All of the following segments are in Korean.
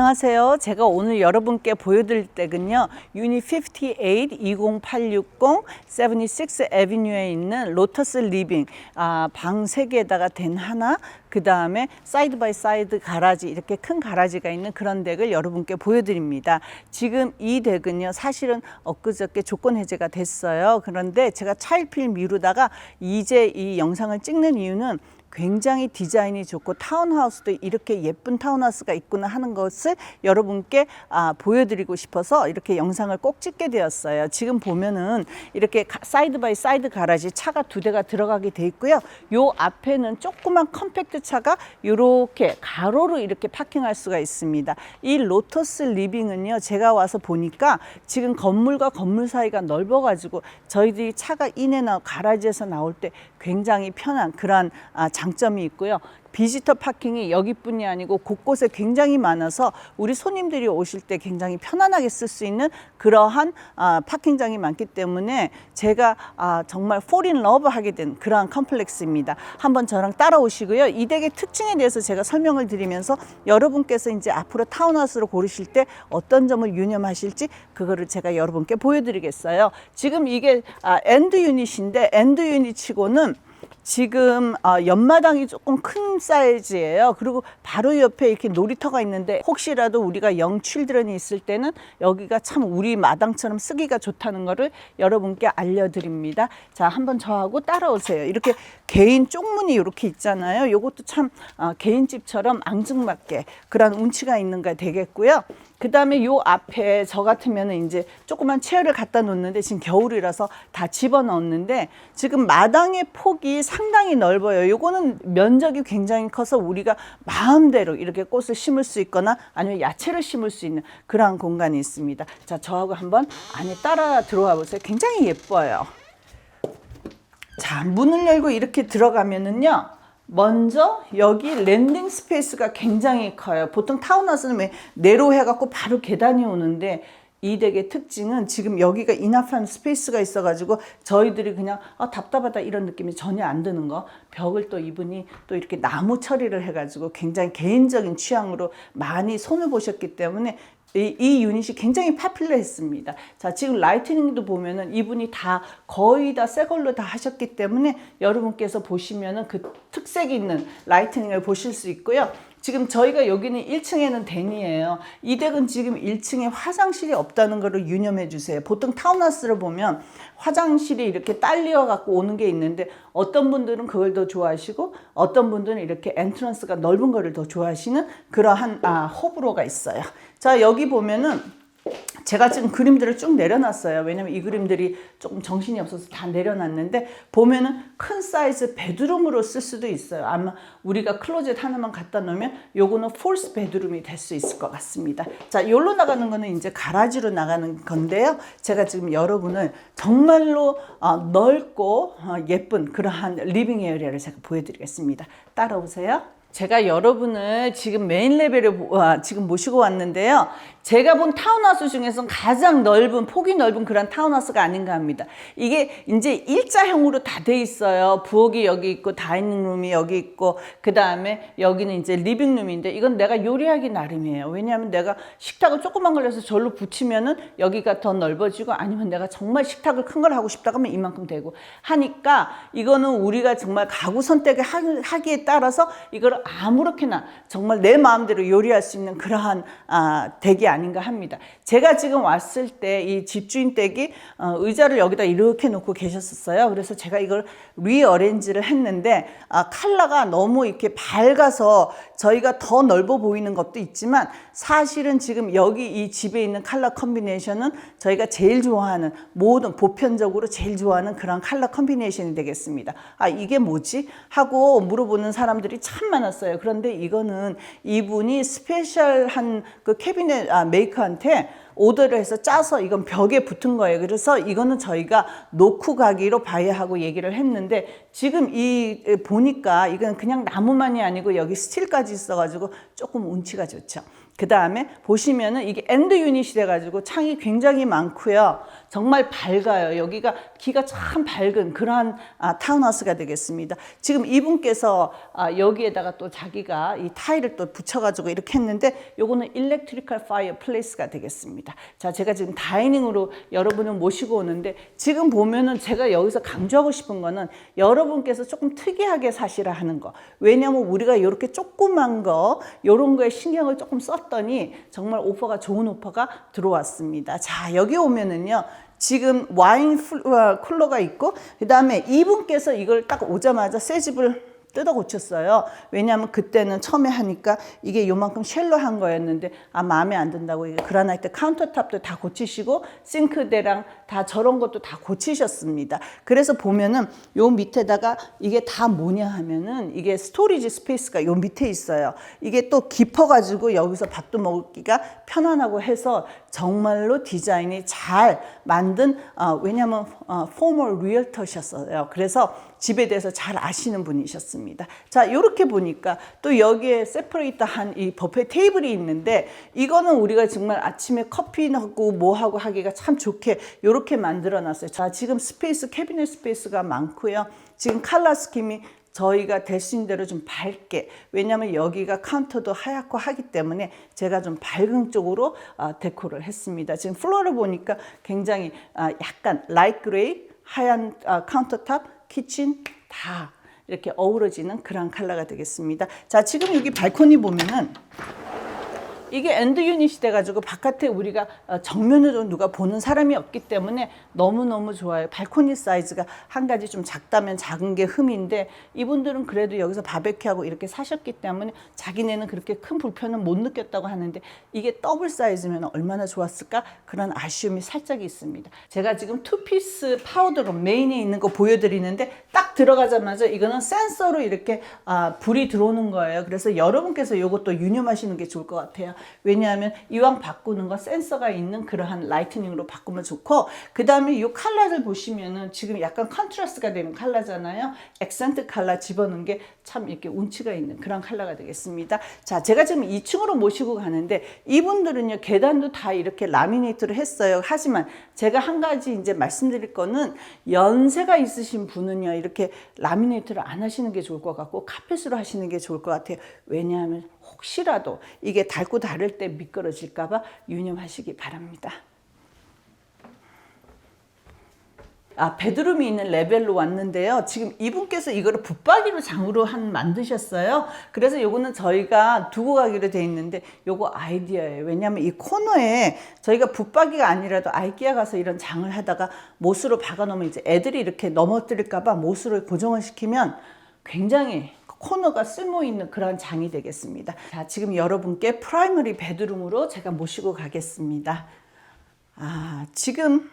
안녕하세요. 제가 오늘 여러분께 보여드릴 댁은요. 유니 58 20860 76 에비뉴에 있는 로터스 리빙 아, 방 3개에다가 된 하나 그 다음에 사이드 바이 사이드 가라지 이렇게 큰 가라지가 있는 그런 덱을 여러분께 보여드립니다. 지금 이 덱은요 사실은 엊그저께 조건 해제가 됐어요. 그런데 제가 차일피일 미루다가 이제 이 영상을 찍는 이유는 굉장히 디자인이 좋고 타운하우스도 이렇게 예쁜 타운하우스가 있구나 하는 것을 여러분께 아, 보여드리고 싶어서 이렇게 영상을 꼭 찍게 되었어요. 지금 보면은 이렇게 가- 사이드 바이 사이드 가라지 차가 두 대가 들어가게 돼 있고요. 요 앞에는 조그만 컴팩트 차가 이렇게 가로로 이렇게 파킹할 수가 있습니다. 이 로터스 리빙은요, 제가 와서 보니까 지금 건물과 건물 사이가 넓어가지고 저희들이 차가 인해나 가라지에서 나올 때 굉장히 편한 그러한 아, 장점이 있고요. 비지터 파킹이 여기뿐이 아니고 곳곳에 굉장히 많아서 우리 손님들이 오실 때 굉장히 편안하게 쓸 수 있는 그러한 아, 파킹장이 많기 때문에 제가 아, 정말 폴인 러브 하게 된 그러한 컴플렉스입니다. 한번 저랑 따라오시고요. 이 댁의 특징에 대해서 제가 설명을 드리면서 여러분께서 이제 앞으로 타운하우스를 고르실 때 어떤 점을 유념하실지 그거를 제가 여러분께 보여드리겠어요. 지금 이게 아, 엔드 유닛인데 엔드 유닛치고는 지금 어, 연마당이 조금 큰 사이즈예요. 그리고 바로 옆에 이렇게 놀이터가 있는데 혹시라도 우리가 영 칠드런이 있을 때는 여기가 참 우리 마당처럼 쓰기가 좋다는 거를 여러분께 알려드립니다. 자, 한번 저하고 따라오세요. 이렇게 개인 쪽문이 이렇게 있잖아요. 이것도 참 어, 개인 집처럼 앙증맞게 그런 운치가 있는 가 되겠고요. 그 다음에 요 앞에 저 같으면은 이제 조그만 체어를 갖다 놓는데 지금 겨울이라서 다 집어 넣었는데 지금 마당의 폭이 상당히 넓어요. 요거는 면적이 굉장히 커서 우리가 마음대로 이렇게 꽃을 심을 수 있거나 아니면 야채를 심을 수 있는 그러한 공간이 있습니다. 자, 저하고 한번 안에 따라 들어와 보세요. 굉장히 예뻐요. 자, 문을 열고 이렇게 들어가면은요. 먼저 여기 랜딩 스페이스가 굉장히 커요. 보통 타운하우스는 왜 내로 해갖고 바로 계단이 오는데 이 댁의 특징은 지금 여기가 이나프한 스페이스가 있어가지고 저희들이 그냥 아, 답답하다 이런 느낌이 전혀 안 드는 거 벽을 또 이분이 또 이렇게 나무 처리를 해가지고 굉장히 개인적인 취향으로 많이 손을 보셨기 때문에 이, 이 유닛이 굉장히 파퓰러했습니다. 자, 지금 라이트닝도 보면은 이분이 다 거의 다 새 걸로 다 하셨기 때문에 여러분께서 보시면은 그 특색 있는 라이트닝을 보실 수 있고요. 지금 저희가 여기는 1층에는 댄이에요. 이 댁은 지금 1층에 화장실이 없다는 거를 유념해 주세요. 보통 타운하우스를 보면 화장실이 이렇게 딸리어 갖고 오는 게 있는데 어떤 분들은 그걸 더 좋아하시고 어떤 분들은 이렇게 엔트런스가 넓은 거를 더 좋아하시는 그러한 아, 호불호가 있어요. 자, 여기 보면은 제가 지금 그림들을 쭉 내려놨어요. 왜냐면 이 그림들이 조금 정신이 없어서 다 내려놨는데 보면은 큰 사이즈 베드룸으로 쓸 수도 있어요. 아마 우리가 클로젯 하나만 갖다 놓으면 요거는 폴스 베드룸이 될 수 있을 것 같습니다. 자, 여기로 나가는 거는 이제 가라지로 나가는 건데요. 제가 지금 여러분을 정말로 어, 넓고 어, 예쁜 그러한 리빙 에어리아를 제가 보여드리겠습니다. 따라오세요. 제가 여러분을 지금 메인 레벨에 지금 모시고 왔는데요. 제가 본 타운하우스 중에서 가장 넓은 폭이 넓은 그런 타운하우스가 아닌가 합니다. 이게 이제 일자형으로 다 돼 있어요. 부엌이 여기 있고 다이닝룸이 여기 있고 그 다음에 여기는 이제 리빙룸인데 이건 내가 요리하기 나름이에요. 왜냐하면 내가 식탁을 조그만 걸 해서 절로 붙이면은 여기가 더 넓어지고 아니면 내가 정말 식탁을 큰 걸 하고 싶다 하면 이만큼 되고 하니까 이거는 우리가 정말 가구 선택을 하- 하기에 따라서 이걸 아무렇게나 정말 내 마음대로 요리할 수 있는 그러한 아, 댁이 아 닌가 합니다. 제가 지금 왔을 때 이 집주인 댁이 어, 의자를 여기다 이렇게 놓고 계셨었어요. 그래서 제가 이걸 리어렌지를 했는데 아, 컬러가 너무 이렇게 밝아서 저희가 더 넓어 보이는 것도 있지만 사실은 지금 여기 이 집에 있는 컬러 컨비네이션은 저희가 제일 좋아하는 모든 보편적으로 제일 좋아하는 그런 컬러 컨비네이션이 되겠습니다. 아 이게 뭐지? 하고 물어보는 사람들이 참 많았어요. 그런데 이거는 이분이 스페셜한 그 캐비넷 아, 메이커한테 오더를 해서 짜서 이건 벽에 붙은 거예요. 그래서 이거는 저희가 놓고 가기로 봐야 하고 얘기를 했는데 지금 이 에, 보니까 이건 그냥 나무만이 아니고 여기 스틸까지 있어가지고 조금 운치가 좋죠. 그 다음에 보시면은 이게 엔드 유닛이 돼가지고 창이 굉장히 많고요. 정말 밝아요. 여기가 기가 참 밝은 그러한 아, 타운하우스가 되겠습니다. 지금 이분께서 아, 여기에다가 또 자기가 이 타일을 또 붙여가지고 이렇게 했는데 요거는 일렉트리컬 파이어 플레이스가 되겠습니다. 자, 제가 지금 다이닝으로 여러분을 모시고 오는데 지금 보면은 제가 여기서 강조하고 싶은 거는 여러분께서 조금 특이하게 사시라 하는 거. 왜냐하면 우리가 이렇게 조그만 거, 요런 거에 신경을 조금 썼더니 정말 오퍼가 좋은 오퍼가 들어왔습니다. 자, 여기 오면은요. 지금 와인 풀- 어, 쿨러가 있고 그 다음에 이분께서 이걸 딱 오자마자 새 집을 뜯어 고쳤어요. 왜냐하면 그때는 처음에 하니까 이게 요만큼 쉘로 한 거였는데 아 마음에 안 든다고 그라나이트 카운터탑도 다 고치시고 싱크대랑 다 저런 것도 다 고치셨습니다. 그래서 보면은 요 밑에다가 이게 다 뭐냐 하면은 이게 스토리지 스페이스가 요 밑에 있어요. 이게 또 깊어가지고 여기서 밥도 먹기가 편안하고 해서 정말로 디자인이 잘 만든 어, 왜냐하면 어, 포멀 리얼터셨어요. 그래서 집에 대해서 잘 아시는 분이셨습니다. 자, 이렇게 보니까 또 여기에 세퍼레이터 한 이 버페 테이블이 있는데 이거는 우리가 정말 아침에 커피 하고 뭐 하고 하기가 참 좋게 이렇게 만들어 놨어요. 자, 지금 스페이스 캐비넷 스페이스가 많고요. 지금 칼라 스킴이 저희가 될 수 있는 대로 좀 밝게 왜냐하면 여기가 카운터도 하얗고 하기 때문에 제가 좀 밝은 쪽으로 아, 데코를 했습니다. 지금 플로어를 보니까 굉장히 아, 약간 라이트 그레이 하얀 아, 카운터탑 키친 다 이렇게 어우러지는 그런 컬러가 되겠습니다. 자 지금 여기 발코니 보면은 이게 엔드 유닛이 돼가지고 바깥에 우리가 어, 정면으로 누가 보는 사람이 없기 때문에 너무너무 좋아요. 발코니 사이즈가 한 가지 좀 작다면 작은 게 흠인데 이분들은 그래도 여기서 바베큐하고 이렇게 사셨기 때문에 자기네는 그렇게 큰 불편은 못 느꼈다고 하는데 이게 더블 사이즈면 얼마나 좋았을까 그런 아쉬움이 살짝 있습니다. 제가 지금 투피스 파우더로 메인에 있는 거 보여드리는데 딱 들어가자마자 이거는 센서로 이렇게 아, 불이 들어오는 거예요. 그래서 여러분께서 이것도 유념하시는 게 좋을 것 같아요. 왜냐하면 이왕 바꾸는 거 센서가 있는 그러한 라이트닝으로 바꾸면 좋고 그 다음에 이 컬러를 보시면은 지금 약간 컨트라스트가 되는 컬러잖아요. 액센트 컬러 집어넣은 게 참 이렇게 운치가 있는 그런 컬러가 되겠습니다. 자, 제가 지금 2층으로 모시고 가는데 이분들은요 계단도 다 이렇게 라미네이트를 했어요. 하지만 제가 한 가지 이제 말씀드릴 거는 연세가 있으신 분은요 이렇게 라미네이트를 안 하시는 게 좋을 것 같고 카펫으로 하시는 게 좋을 것 같아요. 왜냐하면 혹시라도 이게 닳고 다를 때 미끄러질까봐 유념하시기 바랍니다. 아, 베드룸이 있는 레벨로 왔는데요. 지금 이분께서 이거를 붙박이로 장으로 한 만드셨어요. 그래서 요거는 저희가 두고 가기로 돼 있는데 요거 아이디어예요. 왜냐하면 이 코너에 저희가 붙박이가 아니라도 아이키아 가서 이런 장을 하다가 못으로 박아 놓으면 이제 애들이 이렇게 넘어뜨릴까봐 못으로 고정을 시키면 굉장히 코너가 쓸모 있는 그런 장이 되겠습니다. 자, 지금 여러분께 프라이머리 베드룸으로 제가 모시고 가겠습니다. 아, 지금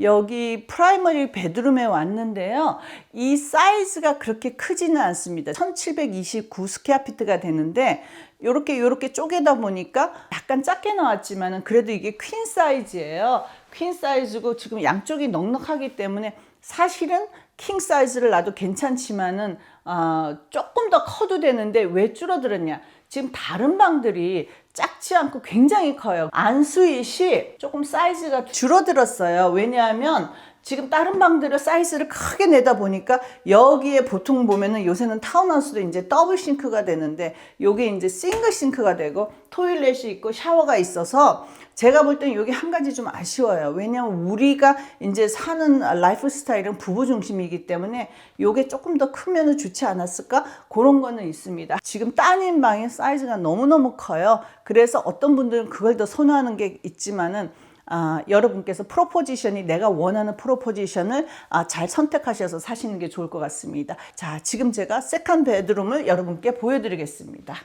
여기 프라이머리 베드룸에 왔는데요. 이 사이즈가 그렇게 크지는 않습니다. 1729 스퀘어피트가 되는데 요렇게 요렇게 쪼개다 보니까 약간 작게 나왔지만은 그래도 이게 퀸 사이즈예요. 퀸 사이즈고 지금 양쪽이 넉넉하기 때문에 사실은 킹 사이즈를 놔도 괜찮지만은 어, 조금 더 커도 되는데 왜 줄어들었냐? 지금 다른 방들이 작지 않고 굉장히 커요. 안스윗이 조금 사이즈가 줄어들었어요. 왜냐하면 지금 다른 방들은 사이즈를 크게 내다 보니까 여기에 보통 보면은 요새는 타운하우스도 이제 더블 싱크가 되는데 요게 이제 싱글 싱크가 되고 토일렛이 있고 샤워가 있어서 제가 볼 때는 여기 한 가지 좀 아쉬워요. 왜냐하면 우리가 이제 사는 라이프 스타일은 부부 중심이기 때문에 요게 조금 더 크면 좋지 않았을까? 그런 거는 있습니다. 지금 따님 방의 사이즈가 너무너무 커요. 그래서 어떤 분들은 그걸 더 선호하는 게 있지만은 아, 여러분께서 프로포지션이 내가 원하는 프로포지션을 아, 잘 선택하셔서 사시는 게 좋을 것 같습니다. 자, 지금 제가 세컨 베드룸을 여러분께 보여드리겠습니다.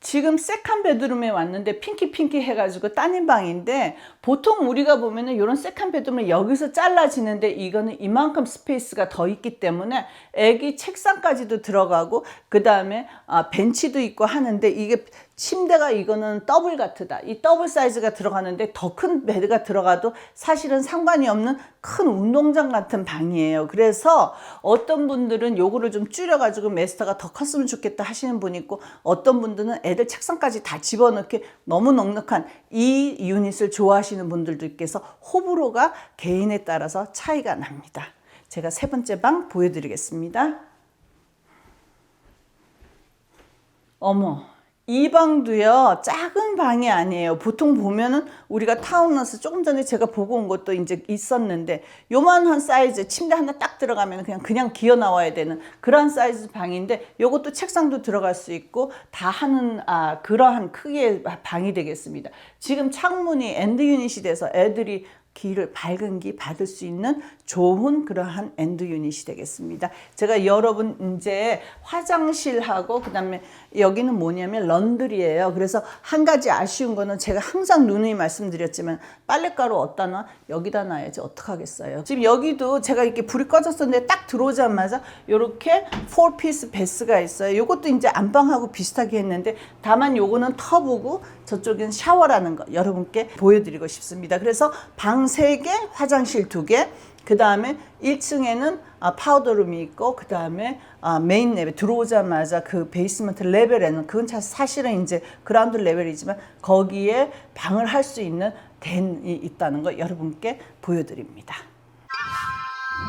지금 세컨 베드룸에 왔는데 핑키 핑키 해가지고 따님 방인데 보통 우리가 보면은 이런 세컨 베드룸은 여기서 잘라지는데 이거는 이만큼 스페이스가 더 있기 때문에 애기 책상까지도 들어가고 그 다음에 아, 벤치도 있고 하는데 이게 침대가 이거는 더블 같다. 이 더블 사이즈가 들어가는데 더 큰 베드가 들어가도 사실은 상관이 없는 큰 운동장 같은 방이에요. 그래서 어떤 분들은 요거를 좀 줄여가지고 메스터가 더 컸으면 좋겠다 하시는 분이 있고 어떤 분들은 애들 책상까지 다 집어넣기 너무 넉넉한 이 유닛을 좋아하시는 있겠어 호불호가 개인에 따라서 차이가 납니다. 제가 세 번째 방 보여드리겠습니다. 어머, 이 방도요, 작은 방이 아니에요. 보통 보면은 우리가 타운하우스 조금 전에 제가 보고 온 것도 이제 있었는데, 요만한 사이즈, 침대 하나 딱 들어가면 그냥, 그냥 기어 나와야 되는 그런 사이즈 방인데, 요것도 책상도 들어갈 수 있고, 다 하는, 아, 그러한 크기의 방이 되겠습니다. 지금 창문이 엔드 유닛이 돼서 애들이 기를 밝은 기 받을 수 있는 좋은 그러한 엔드 유닛이 되겠습니다. 제가 여러분 이제 화장실하고 그다음에 여기는 뭐냐면 런드리예요. 그래서 한 가지 아쉬운 거는 제가 항상 누누이 말씀드렸지만 빨랫가루 어디다 놔? 여기다 놔야지 어떡하겠어요. 지금 여기도 제가 이렇게 불이 꺼졌었는데 딱 들어오자마자 이렇게 4피스 베스가 있어요. 이것도 이제 안방하고 비슷하게 했는데 다만 요거는 터브고 저쪽은 샤워라는 거 여러분께 보여드리고 싶습니다. 그래서 방 3개, 화장실 2개, 그 다음에 1층에는 아, 파우더룸이 있고 그 다음에 아, 메인 레벨 들어오자마자 그 베이스먼트 레벨에는 그건 사- 사실은 이제 그라운드 레벨이지만 거기에 방을 할 수 있는 덴이 있다는 거 여러분께 보여드립니다.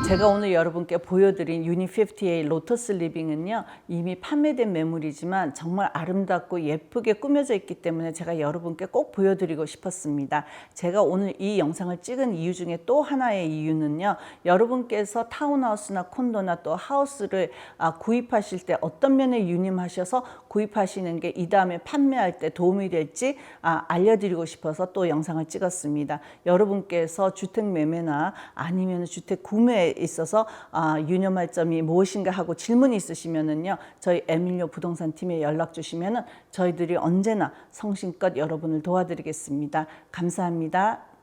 제가 오늘 여러분께 보여드린 유니 58 로터스 리빙은요 이미 판매된 매물이지만 정말 아름답고 예쁘게 꾸며져 있기 때문에 제가 여러분께 꼭 보여드리고 싶었습니다. 제가 오늘 이 영상을 찍은 이유 중에 또 하나의 이유는요 여러분께서 타운하우스나 콘도나 또 하우스를 아, 구입하실 때 어떤 면에 유념하셔서 구입하시는 게 이 다음에 판매할 때 도움이 될지 아, 알려드리고 싶어서 또 영상을 찍었습니다. 여러분께서 주택 매매나 아니면 주택 구매 에 있어서 아, 유념할 점이 무엇인가 하고 질문이 있으시면은요 저희 에밀리오 부동산 팀에 연락 주시면은 저희들이 언제나 성심껏 여러분을 도와드리겠습니다. 감사합니다.